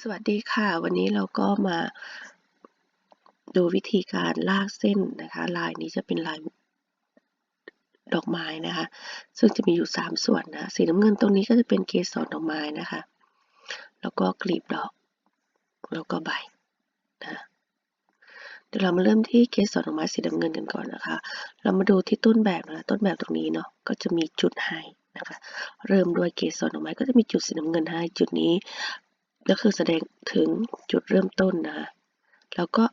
สวัสดีค่ะ วันนี้เราก็มาดูวิธีการลากเส้นนะคะ ลายนี้จะเป็นลายดอกไม้นะคะ ซึ่งจะมีอยู่ 3 ส่วนนะ สีน้ำเงินตรงนี้ก็จะเป็นเกสรดอกไม้นะคะ แล้วก็กลีบดอก แล้วก็ใบนะเดี๋ยวเรามาเริ่มที่เกสรดอกไม้สีน้ำเงินกันก่อนนะคะ เรามาดูที่ต้นแบบนะต้นแบบตรงนี้เนาะก็จะมีจุดให้นะคะเริ่มด้วยเกสรดอกไม้ก็จะมีจุดสีน้ำเงินให้ จุดนี้ ก็คือแสดงถึงจุดเริ่มต้นนะคะแล้วก็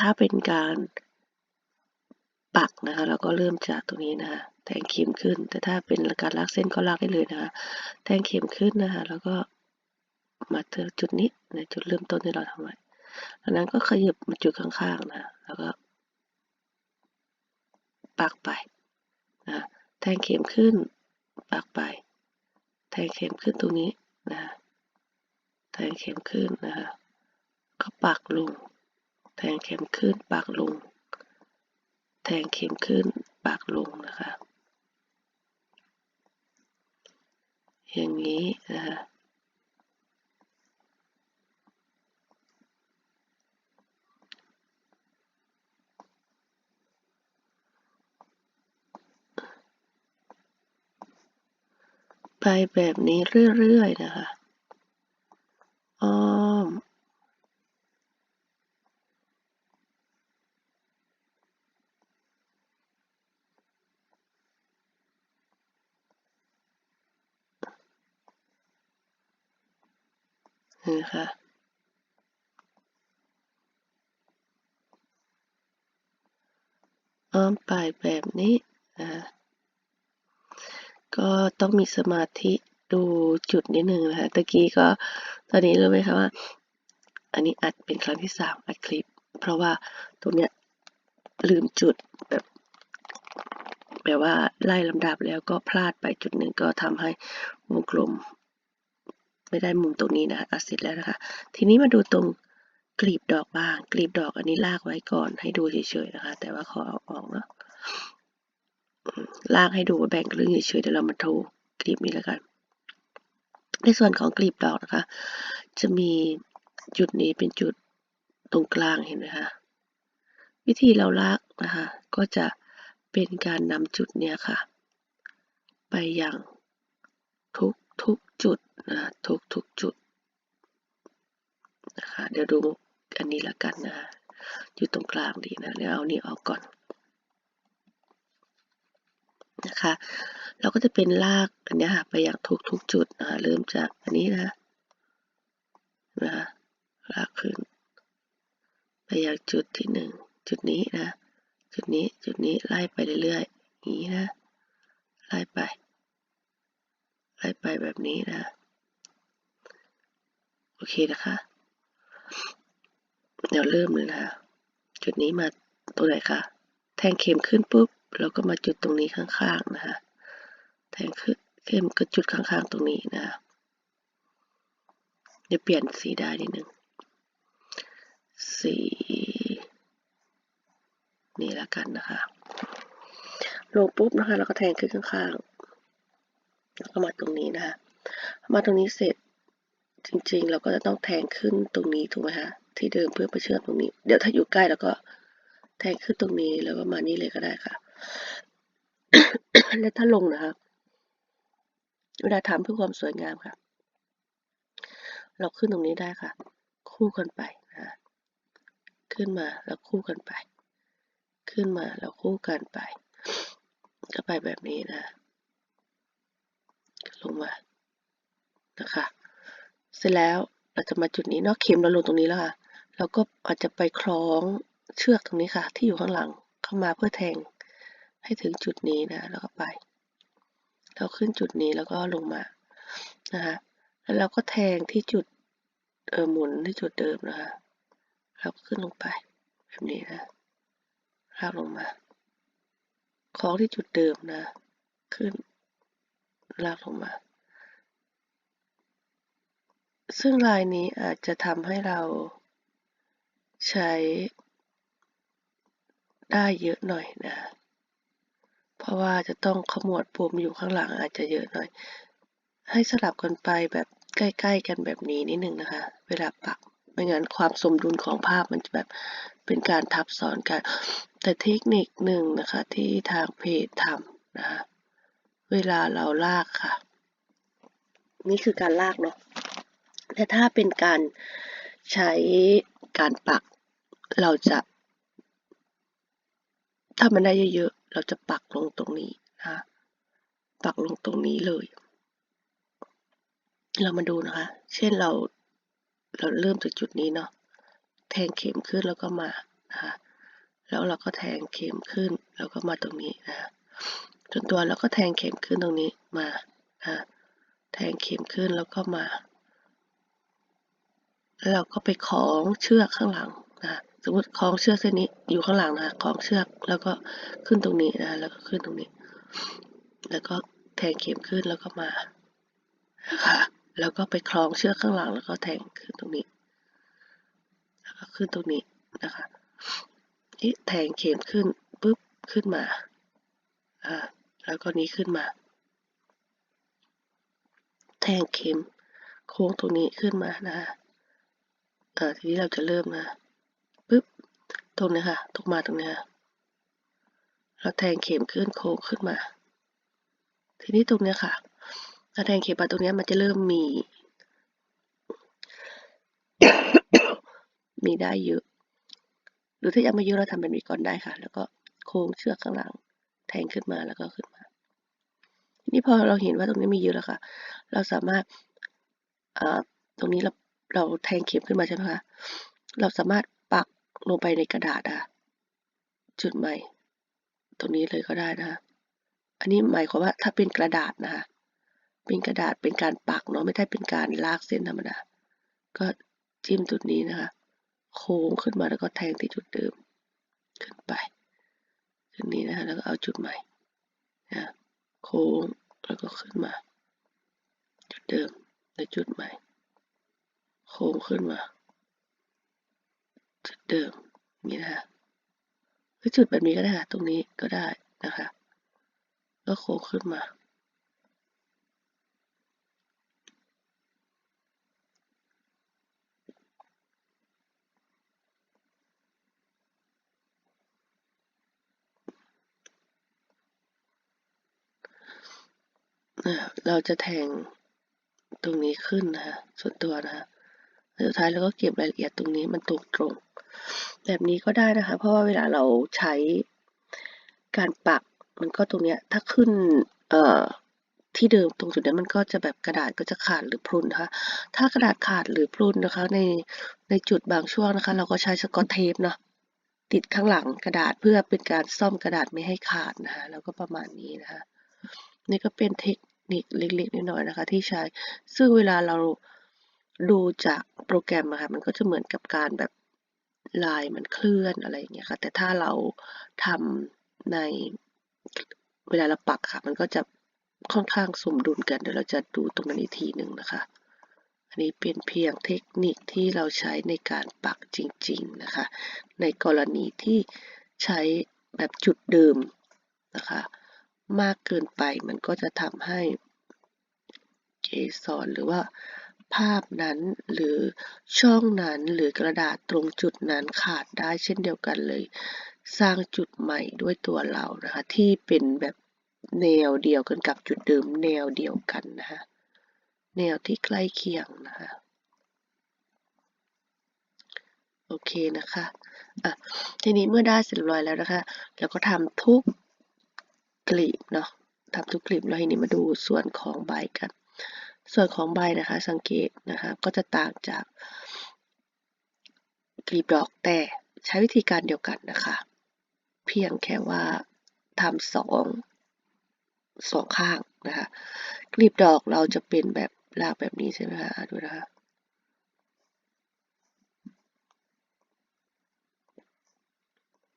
ถ้าเป็นการปักนะคะเราก็เริ่มจากตรงนี้นะคะแทงเข็มขึ้น แต่ถ้าเป็นการลากเส้นก็ลากได้เลยนะคะแทงเข็มขึ้นนะคะแล้วก็มาเจอจุดนี้ในจุดเริ่มต้นที่เราทำไว้ดังนั้นก็ขยับมาจุดข้างๆนะแล้วก็ปักไปนะแทงเข็มขึ้นปักไป แทงเข็มขึ้นตรงนี้นะ แทงเข็มขึ้นนะคะก็ปักลง แทงเข็มขึ้นปักลง แทงเข็มขึ้นปักลงนะคะ อย่างนี้นะคะไปแบบนี้เรื่อยๆนะคะอ้อม นะคะอ้อมไปแบบนี้นะก็ต้องมีสมาธิดูจุดนิดหนึ่งนะคะตะกี้ก็ตอนนี้รู้ไหมคะว่า อันนี้อัดเป็นครั้งที่สามอัดคลิป เพราะว่าตรงเนี้ยลืมจุดแบบแบบว่าไล่ลำดับแล้วก็พลาดไปจุดหนึ่งก็ทำให้วงกลม ไม่ได้มุมตรงนี้นะอัดเสร็จแล้วนะคะ ทีนี้มาดูตรงกลีบดอกบ้าง กลีบดอกอันนี้ลากไว้ก่อนให้ดูเฉยๆนะคะ แต่ว่าขอเอาออกเนาะลากให้ดูแบ่งเรื่องเฉยๆเดี๋ยวเรามาทรกลีบนี้แล้วกัน ในส่วนของกลีบดอกนะคะ จะมีจุดนี้เป็นจุดตรงกลางเห็นไหมคะวิธีเราลากนะคะ ก็จะเป็นการนำจุดเนี้ยค่ะ ไปยังทุก ทุกจุดนะทุกทุกจุดนะคะเดี๋ยวดูอันนี้ละกันนะอยู่ตรงกลางดีนะเดี๋ยวเอานี้ออกก่อนนะคะเราก็จะเป็นลากอันนี้ค่ะไปอยังทุกทุกจุดนะเริ่มจากอันนี้นะนะลากขึ้น ไปอยังจุดที่หนึ่งจุดนี้นะ จุดนี้จุดนี้ไล่ไปเรื่อยๆอย่างนี้นะไล่ไป ไล่ไปแบบนี้นะ โอเคนะคะ เดี๋ยวเริ่มเลยนะจุดนี้มาตัวไหนคะแทงเข็มขึ้นปุ๊บเราก็มาจุดตรงนี้ข้างๆนะคะแทงขึ้นเข้มก็จุดข้างๆตรงนี้นะเดี๋ยวเปลี่ยนสีได้นิดนึงสีนี่แล้วกันนะคะ ลงปุ๊บนะคะแล้วก็แทงขึ้นข้างๆ แล้วก็มาตรงนี้นะคะ มาตรงนี้เสร็จจริงๆ เราก็จะต้องแทงขึ้นตรงนี้ถูกไหมคะที่เดิมเพื่อไปเชื่อมตรงนี้ เดี๋ยวถ้าอยู่ใกล้แล้วก็แทงขึ้นตรงนี้แล้วก็มานี่เลยก็ได้ค่ะ และถ้าลงนะคะเวลาทำเพื่อความสวยงามค่ะ เราขึ้นตรงนี้ได้ค่ะ คู่กันไปนะขึ้นมาแล้วคู่กันไป ขึ้นมาแล้วคู่กันไป ก็ไปแบบนี้นะ ลงมานะคะ เสร็จแล้วเราจะมาจุดนี้เนาะเข็มเราลงตรงนี้แล้วค่ะเราก็อาจจะไปคล้องเชือกตรงนี้ค่ะ ที่อยู่ข้างหลังเข้ามาเพื่อแทงให้ถึงจุดนี้นะแล้วก็ไป เราขึ้นจุดนี้แล้วก็ลงมานะคะแล้วเราก็แทงที่จุดเออหมุนที่จุดเดิมนะคะเราก็ขึ้นลงไปแบบนี้นะลากลงมาคล้องที่จุดเดิมนะ ขึ้น ลากลงมา ซึ่งลายนี้อาจจะทำให้เราใช้ได้เยอะหน่อยนะ เพราะว่าจะต้องขมวดปมอยู่ข้างหลังอาจจะเยอะหน่อย ให้สลับกันไปแบบใกล้ๆกันแบบนี้นิดนึงนะคะ เวลาปัก ไม่งั้นความสมดุลของภาพมันจะแบบเป็นการทับซ้อนกัน แต่เทคนิคหนึ่งนะคะที่ทางเพจทำนะคะ เวลาเราลากค่ะ นี่คือการลากเนาะแต่ถ้าเป็นการใช้การปัก เราจะถ้ามันได้เยอะๆ เราจะปักลงตรงนี้นะ ปักลงตรงนี้เลย เรามาดูนะคะ เช่นเรา เราเริ่มจากจุดนี้เนาะ แทงเข็มขึ้นแล้วก็มา นะคะ แล้วเราก็แทงเข็มขึ้น แล้วก็มาตรงนี้นะคะ จนตัวเราก็แทงเข็มขึ้นตรงนี้มานะแทงเข็มขึ้นแล้วก็มา แล้วเราก็ไปคล้องเชือกข้างหลังนะสมมติคล้องเชือกเส้นนี้อยู่ข้างหลังนะคล้องเชือกแล้วก็ขึ้นตรงนี้นะแล้วก็ขึ้นตรงนี้ แล้วก็แทงเข็มขึ้นแล้วก็มานะคะแล้วก็ไปคล้องเชือกข้างหลัง แล้วก็แทงขึ้นตรงนี้ แล้วก็ขึ้นตรงนี้นะคะนี่แทงเข็มขึ้นปุ๊บขึ้นมาอ่า แล้วก็นี้ขึ้นมา แทงเข็ม โค้งตรงนี้ขึ้นมานะเออทีนี้เราจะเริ่มนะปุ๊บตรงนี้ค่ะตรงมาตรงนี้เราแทงเข็มขึ้นโค้งขึ้นมา ทีนี้ตรงนี้ค่ะเราแทงเข็มมาตรงนี้มันจะเริ่มมี มีได้เยอะ หรือถ้ายังไม่เยอะเราทำแบบนี้ก่อนได้ค่ะ แล้วก็โค้งเชือกข้างหลัง แทงขึ้นมาแล้วก็ขึ้นมา นี่พอเราเห็นว่าตรงนี้มีเยอะแล้วค่ะ เราสามารถตรงนี้เราเราแทงเข็มขึ้นมาใช่ไหมคะ เราสามารถปักลงไปในกระดาษอะจุดใหม่ ตรงนี้เลยก็ได้นะคะ อันนี้หมายความว่าถ้าเป็นกระดาษนะคะ เป็นกระดาษเป็นการปักเนาะไม่ได้เป็นการลากเส้นธรรมดา ก็จิ้มจุดนี้นะคะ โค้งขึ้นมาแล้วก็แทงที่จุดเดิมขึ้นไป อันนี้นะคะแล้วก็เอาจุดใหม่นะโค้งแล้วก็ขึ้นมา จุดเดิมแล้วจุดใหม่ โค้งขึ้นมา จุดเดิมนี่นะคะหรือจุดแบบนี้ก็ได้ค่ะตรงนี้ก็ได้นะคะ ก็โค้งขึ้นมา เราจะแทงตรงนี้ขึ้นนะคะส่วนตัวนะคะสุดท้ายเราก็เก็บรายละเอียดตรงนี้มันตรงตรงแบบนี้ก็ได้นะคะ เพราะว่าเวลาเราใช้การปักมันก็ตรงเนี้ยถ้าขึ้นเอ่อที่เดิมตรงจุดนั้นมันก็จะแบบกระดาษก็จะขาดหรือพรุนนะคะ ถ้ากระดาษขาดหรือพรุนนะคะ ในในจุดบางช่วงนะคะ เราก็ใช้สกอตเทปเนาะติดข้างหลังกระดาษเพื่อเป็นการซ่อมกระดาษไม่ให้ขาดนะคะแล้วก็ประมาณนี้นะคะนี่ก็เป็นเทค นิคเล็กๆน้อยๆนะคะ ที่ใช้ ซึ่งเวลาเราดูจากโปรแกรมอะค่ะ มันก็จะเหมือนกับการแบบลายมันเคลื่อนอะไรอย่างเงี้ยค่ะ แต่ถ้าเราทำในเวลาเราปักค่ะ มันก็จะค่อนข้างสมดุลกัน เดี๋ยวเราจะดูตรงนั้นอีกทีหนึ่งนะคะ อันนี้เป็นเพียงเทคนิคที่เราใช้ในการปักจริง ๆนะคะ ในกรณีที่ใช้แบบจุดเดิมนะคะ มากเกินไปมันก็จะทำให้ เกสรหรือว่าภาพนั้นหรือช่องนั้นหรือกระดาษตรงจุดนั้นขาดได้เช่นเดียวกันเลย สร้างจุดใหม่ด้วยตัวเรานะคะที่เป็นแบบแนวเดียวกันกับจุดเดิมแนวเดียวกันนะคะแนวที่ใกล้เคียงนะคะโอเคนะคะอะทีนี้เมื่อได้เสร็จเรียบร้อยแล้วนะคะเราก็ทำทุกกลีบเนาะทำทุกกลีบแล้วทีนี้มาดูส่วนของใบกัน ส่วนของใบนะคะสังเกตนะคะก็จะต่างจากกลีบดอกแต่ใช้วิธีการเดียวกันนะคะ เพียงแค่ว่าทำสองสองข้างนะคะกลีบดอกเราจะเป็นแบบลากแบบนี้ใช่ไหมคะดูนะคะ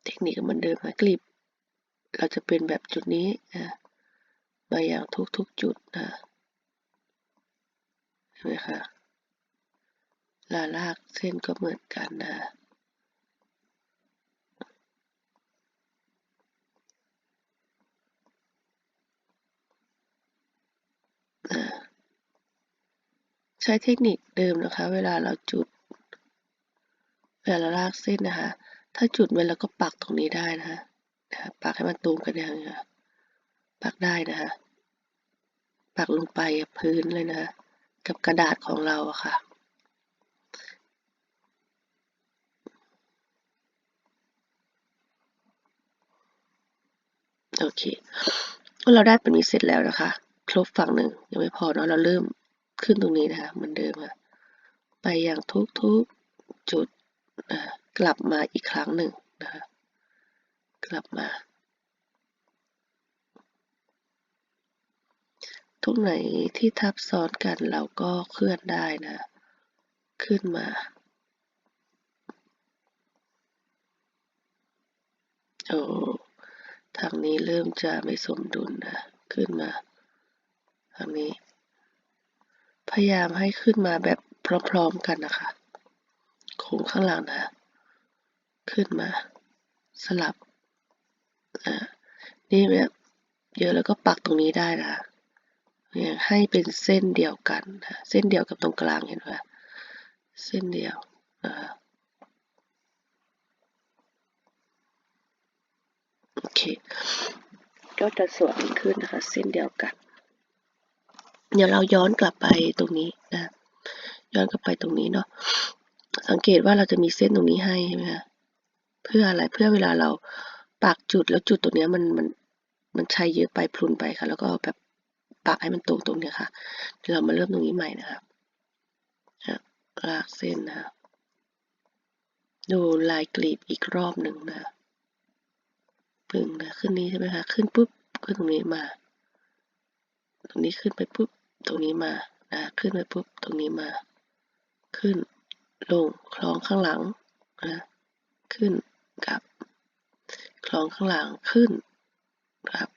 เทคนิคเหมือนเดิมนะกลีบเราจะเป็นแบบจุดนี้นะมาอย่างทุกๆจุดนะ ช่ไหมคะลาลากเส้นก็เหมือนกันนะใช้เทคนิคเดิมนะคะ เวลาเราจุด เวลาเราลากเส้นนะคะ ถ้าจุดไว้แล้วก็ปักตรงนี้ได้นะคะนะคะปักให้มันตรงกันอย่างนี้ค่ะปักได้นะคะปักลงไปพื้นเลยนะคะ กับกระดาษของเราอะค่ะ โอเคเราได้เป็นนี้เสร็จแล้วนะคะ ครบฝั่งหนึ่งยังไม่พอเนาะเราเริ่มขึ้นตรงนี้นะคะเหมือนเดิมค่ะไปอย่างทุกๆจุดนะกลับมาอีกครั้งหนึ่งนะคะกลับมา ทุกไหนที่ทับซ้อนกันเราก็เคลื่อนได้นะ ขึ้นมา โอ้ทางนี้เริ่มจะไม่สมดุลนะ ขึ้นมาทางนี้ พยายามให้ขึ้นมาแบบพร้อมๆกันนะคะโค้งข้างหลังนะ ขึ้นมา สลับ อ่า นี่แบบเยอะแล้วก็ปักตรงนี้ได้นะ เนี่ยให้เป็นเส้นเดียวกัน เส้นเดียวกับตรงกลางเห็นไหมเส้นเดียวนะโอเค ก็จะสวยขึ้นนะคะ เส้นเดียวกัน เดี๋ยวเราย้อนกลับไปตรงนี้นะ ย้อนกลับไปตรงนี้เนาะ สังเกตว่าเราจะมีเส้นตรงนี้ให้ใช่ไหมคะเพื่ออะไร เพื่อเวลาเราปักจุดแล้วจุดตรงนี้มันมันมันใช้เยอะไปพลุนไปค่ะ แล้วก็แบบ ปักให้มันตรงตรงเนี้ยค่ะเดี๋ยวเรามาเริ่มตรงนี้ใหม่นะครับลากเส้นนะ ดูลายกลีบอีกรอบหนึ่งนะปึ่งนะขึ้นนี้ใช่ไหมคะขึ้นปุ๊บขึ้นตรงนี้มา ตรงนี้ขึ้นไปปุ๊บตรงนี้มานะขึ้นไปปุ๊บตรงนี้มา ขึ้นลงคล้องข้างหลังนะขึ้นกับ คล้องข้างหลังขึ้นครับ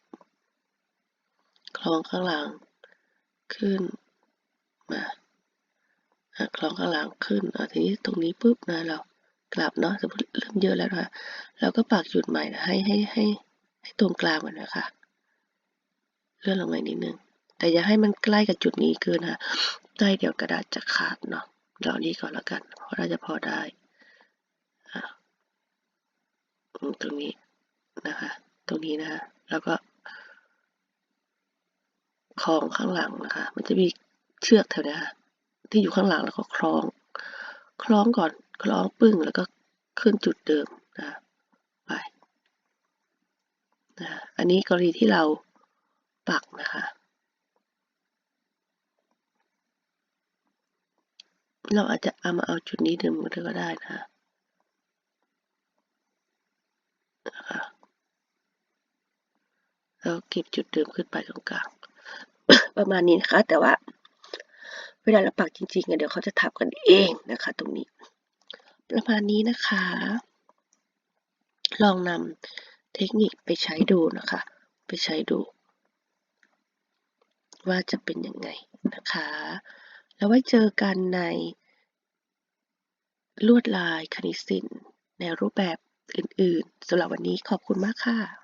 คล้องข้างหลัง ขึ้นมาคล้องข้างหลังขึ้นทีนี้ตรงนี้ปุ๊บนะเรากลับเนาะสมมติเริ่มเยอะแล้วนะเราก็ปักจุดใหม่นะให้ให้ให้ให้ตรงกลางมันนะคะเลื่อนลงมานิดนึงแต่อย่าให้มันใกล้กับจุดนี้เกินนะได้เดี๋ยวกระดาษจะขาดเนาะเรานี้ก่อนแล้วกัน เพราะเราจะพอได้ตรงนี้นะคะ ตรงนี้นะคะ แล้วก็ คล้องข้างหลังนะคะ มันจะมีเชือกแถวนี้ค่ะที่อยู่ข้างหลังแล้วก็คล้อง คล้องก่อนคล้องปึ้งแล้วก็ขึ้นจุดเดิมนะไปนะอันนี้กรณีที่เราปักนะคะ เราอาจจะเอามาเอาจุดนี้เดิมก็ได้นะนะคะแล้วเก็บจุดเดิมขึ้นไปตรงกลาง ประมาณนี้นะคะ แต่ว่าเวลาเราปักจริงๆเดี๋ยวเขาจะทับกันเองนะคะ ตรงนี้ ประมาณนี้นะคะ ลองนำเทคนิคไปใช้ดูนะคะ ไปใช้ดู ว่าจะเป็นยังไงนะคะ แล้วไว้เจอกันในลวดลายคณิตศิลป์ในรูปแบบอื่นๆสำหรับวันนี้ขอบคุณมากค่ะ